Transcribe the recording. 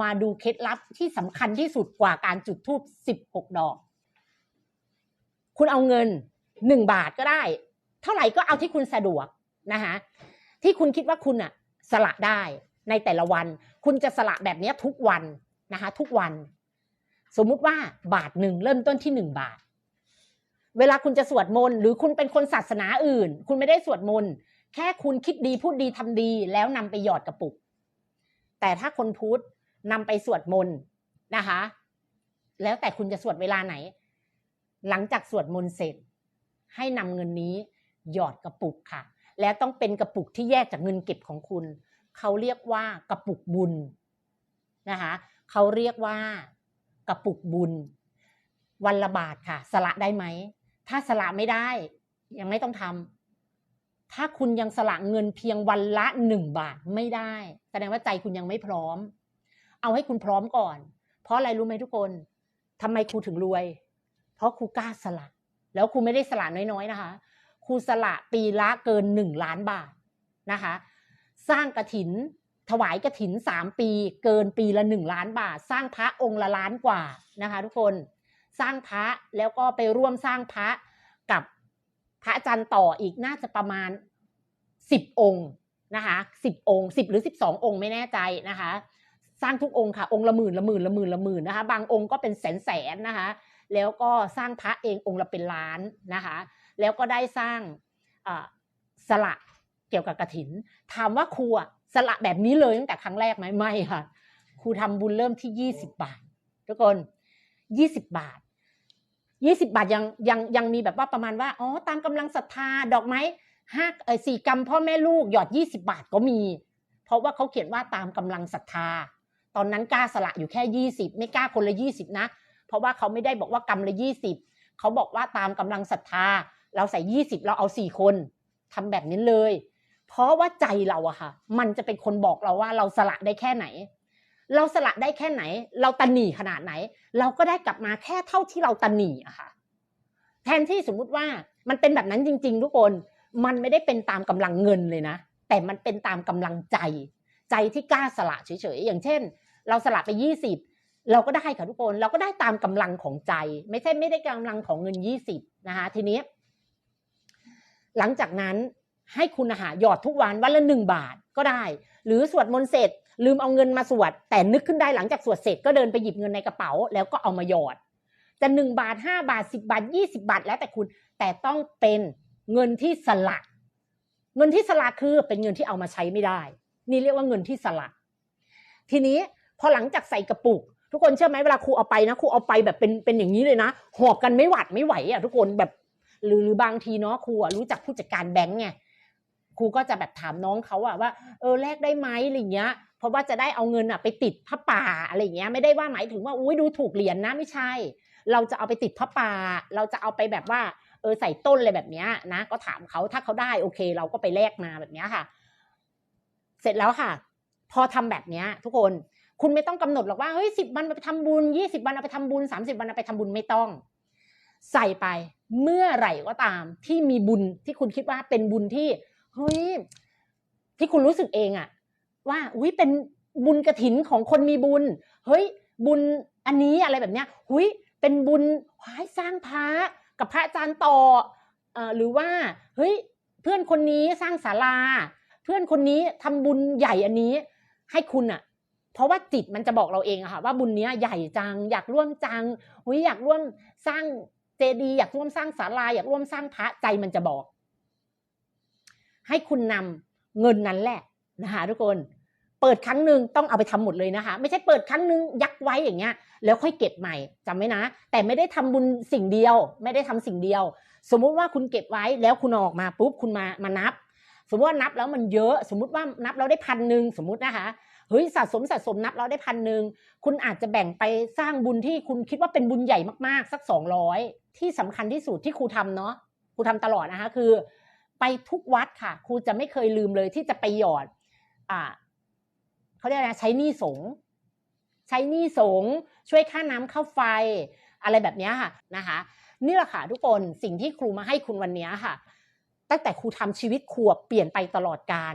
มาดูเคล็ดลับที่สำคัญที่สุดกว่าการจุดธูป16ดอก คุณเอาเงิน1บาทก็ได้ เท่าไหร่ก็เอาที่คุณสะดวกนะคะที่คุณคิดว่าคุณอะสละได้ในแต่ละวัน คุณจะสละแบบนี้ทุกวันนะคะทุกวัน สมมุติว่าบาทหนึ่งเริ่มต้นที่หนึ่งบาท เวลาคุณจะสวดมนต์หรือคุณเป็นคนศาสนาอื่น คุณไม่ได้สวดมนต์แค่คุณคิดดีพูดดีทำดีแล้วนำไปหยอดกระปุก แต่ถ้าคนพุทธ นำไปสวดมนต์นะคะ แล้วแต่คุณจะสวดเวลาไหน หลังจากสวดมนต์เสร็จ ให้นำเงินนี้หยอดกระปุกค่ะ และต้องเป็นกระปุกที่แยกจากเงินเก็บของคุณ เขาเรียกว่ากระปุกบุญนะคะเขาเรียกว่ากระปุกบุญ วันละบาทค่ะ สละได้ไหม ถ้าสละไม่ได้ ยังไม่ต้องทำถ้าคุณยังสละเงินเพียงวันละหนึ่งบาทไม่ได้ แสดงว่าใจคุณยังไม่พร้อม เอาให้คุณพร้อมก่อน เพราะอะไรรู้ไหมทุกคนทำไมครูถึงรวย เพราะครูกล้าสละ แล้วครูไม่ได้สละน้อยๆนะคะ ครูสละปีละเกินหนึ่งล้านบาทนะคะ สร้างกระถินถวายกระถินสามปี เกินปีละหนึ่งล้านบาท สร้างพระองค์ละล้านกว่านะคะ ทุกคนสร้างพระแล้วก็ไปร่วมสร้างพระกับพระอาจารย์ต่ออีกน่าจะประมาณสิบองค์นะคะสิบองค์สิบหรือสิบสององค์ไม่แน่ใจนะคะ สร้างทุกองค์ค่ะ องค์ละหมื่นละหมื่นละหมื่นละหมื่นนะคะ บางองค์ก็เป็นแสนแสนนะคะ แล้วก็สร้างพระเององค์ละเป็นล้านนะคะ แล้วก็ได้สร้างสละเกี่ยวกับกระถิน ถามว่าครูสละแบบนี้เลยตั้งแต่ครั้งแรกไหมไม่ค่ะ ครูทำบุญเริ่มที่ยี่สิบบาท ทุกคนยี่สิบบาทยี่สิบาทยังยังยังมีแบบว่าประมาณว่าอ๋อตามกำลังศรัทธาดอกไม้ห้าเออสี่กรรมพ่อแม่ลูกหยอดยี่สิบาทก็มี เพราะว่าเขาเขียนว่าตามกำลังศรัทธา ตอนนั้นกล้าสละอยู่แค่ยี่สิบไม่กล้าคนละยี่สิบนะ เพราะว่าเขาไม่ได้บอกว่ากรรมละยี่สิบเขาบอกว่าตามกำลังศรัทธา เราใส่ยี่สิบเราเอาสี่คนทำแบบนี้เลย เพราะว่าใจเราอะค่ะ มันจะเป็นคนบอกเราว่าเราสละได้แค่ไหน เราสละได้แค่ไหน เราตันหนีขนาดไหน เราก็ได้กลับมาแค่เท่าที่เราตันหนีอะค่ะ แทนที่สมมุติว่ามันเป็นแบบนั้นจริง ๆ ทุกคน มันไม่ได้เป็นตามกำลังเงินเลยนะ แต่มันเป็นตามกำลังใจ ใจที่กล้าสละเฉยๆ อย่างเช่น เราสละไปยี่สิบเราก็ได้ค่ะทุกคนเราก็ได้ตามกำลังของใจ ไม่ใช่ไม่ได้กำลังของเงินยี่สิบนะคะทีนี้ หลังจากนั้นให้คุณอาหารหยอดทุกวันวันละหนึ่งบาทก็ได้ หรือสวดมนต์เสร็จ ลืมเอาเงินมาสวด แต่นึกขึ้นได้หลังจากสวดเสร็จก็เดินไปหยิบเงินในกระเป๋า แล้วก็เอามาหยอด จะหนึ่งบาทห้าบาทสิบาทยี่สิบาท แล้วแต่คุณแต่ต้องเป็นเงินที่สละเงินที่สละคือเป็นเงินที่เอามาใช้ไม่ได้ นี่เรียกว่าเงินที่สละทีนี้ พอหลังจากใส่กระปุก ทุกคนเชื่อไหมเวลาครูเอาไปนะครูเอาไปแบบเป็นเป็นอย่างนี้เลยนะหอบกันไม่หวัดไม่ไหวอะทุกคนแบบหรือหรือบางทีเนาะครูรู้จักผู้จัดการแบงก์ไงครูก็จะแบบถามน้องเขาอะว่าเออแลกได้ไหมอะไรเงี้ย เพราะว่าจะได้เอาเงินอะไปติดพระป่าอะไรเงี้ยไม่ได้ว่าหมายถึงว่าอุ้ยดูถูกเหรียญนะไม่ใช่ เราจะเอาไปติดพระป่า เราจะเอาไปแบบว่าเออใส่ต้นอะไรแบบเนี้ยนะ ก็ถามเขาถ้าเขาได้โอเค เราก็ไปแลกมาแบบเนี้ยค่ะ เสร็จแล้วค่ะ พอทำแบบเนี้ย ทุกคน คุณไม่ต้องกำหนดหรอกว่าเฮ้ยสิบวันไปทำบุญยี่สิบวันเอาไปทำบุญสามสิบวันเอาไปทำบุญไม่ต้อง ใส่ไปเมื่อไหร่ก็ตามที่มีบุญที่คุณคิดว่าเป็นบุญที่เฮ้ยที่คุณรู้สึกเองอะว่าอุ้ยเป็นบุญกระถินของคนมีบุญ เฮ้ย บุญอันนี้อะไรแบบเนี้ยหุยเป็นบุญให้สร้างพระกับพระอาจารย์ต่ออหรือว่าเฮ้ยเพื่อนคนนี้สร้างศาลา เพื่อนคนนี้ทำบุญใหญ่อันนี้ ให้คุณอะ เพราะว่าจิตมันจะบอกเราเองอะค่ะว่าบุญนี้ใหญ่จัง อยากร่วมจังหุยอยากร่วมสร้างเจดีย์อยากร่วมสร้างศาลาอยากร่วมสร้างพระใจมันจะบอก ให้คุณนำเงินนั้นแหละนะคะทุกคนเปิดครั้งหนึ่งต้องเอาไปทำหมดเลยนะคะ ไม่ใช่เปิดครั้งหนึ่งยักไว้อย่างเงี้ย แล้วค่อยเก็บใหม่จำไว้นะ แต่ไม่ได้ทำบุญสิ่งเดียว ไม่ได้ทำสิ่งเดียว สมมุติว่าคุณเก็บไว้แล้วคุณออกมาปุ๊บคุณมามานับ สมมติว่านับแล้วมันเยอะ สมมุติว่านับแล้วได้พันหนึ่งสมมุตินะคะเฮ้ยสะสมสะสมนับแล้วได้พันหนึ่งคุณอาจจะแบ่งไปสร้างบุญที่คุณคิดว่าเป็นบุญใหญ่มากๆ สักสองร้อยที่สำคัญที่สุดที่ครูทำเนาะครูทำตลอดนะคะคือ ไปทุกวัดค่ะ ครูจะไม่เคยลืมเลยที่จะไปหยอด อ่าเขาเรียกอะไรใช้หนี้สงใช้หนี้สงช่วยค่าน้ำค่าไฟ อะไรแบบนี้ค่ะนะคะ นี่แหละค่ะทุกคนสิ่งที่ครูมาให้คุณวันนี้ค่ะ ตั้งแต่ครูทำชีวิตครูเปลี่ยนไปตลอดการ